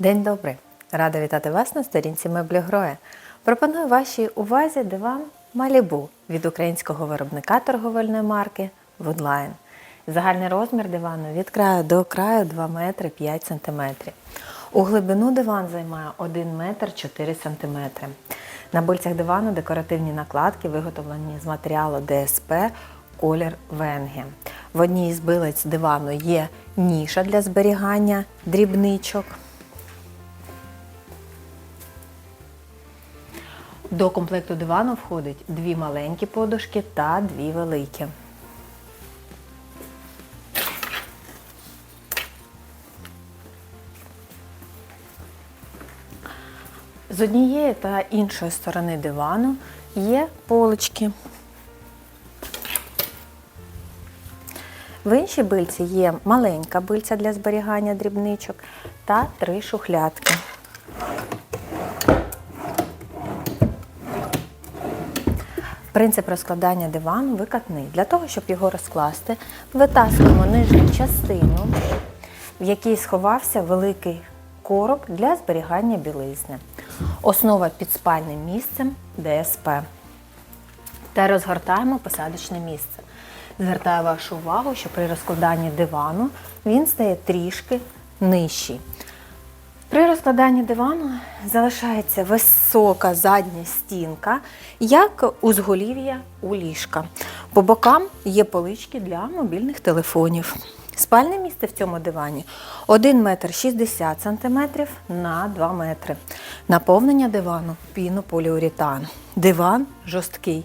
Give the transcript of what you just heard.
День добрий! Рада вітати вас на сторінці меблі Гроя. Пропоную вашій увазі диван Малібу від українського виробника торговельної марки Woodline. Загальний розмір дивану від краю до краю 2 метри 5 сантиметрів. У глибину диван займає 1 метр 4 сантиметри. На бильцях дивану декоративні накладки, виготовлені з матеріалу ДСП колір Венге. В одній із билиць дивану є ніша для зберігання дрібничок. До комплекту дивану входить дві маленькі подушки та дві великі. З однієї та іншої сторони дивану є полички. В іншій бильці є маленька бильця для зберігання дрібничок та три шухлядки. Принцип розкладання дивану викатний. Для того, щоб його розкласти, витаскуємо нижню частину, в якій сховався великий короб для зберігання білизни. Основа під спальним місцем ДСП. Та розгортаємо посадочне місце. Звертаю вашу увагу, що при розкладанні дивану він стає трішки нижчий. При розкладанні дивану залишається висока задня стінка, як узголів'я у ліжка. По бокам є полички для мобільних телефонів. Спальне місце в цьому дивані 1 метр 60 см на 2 метри. Наповнення дивану пінополіуретан. Диван жорсткий.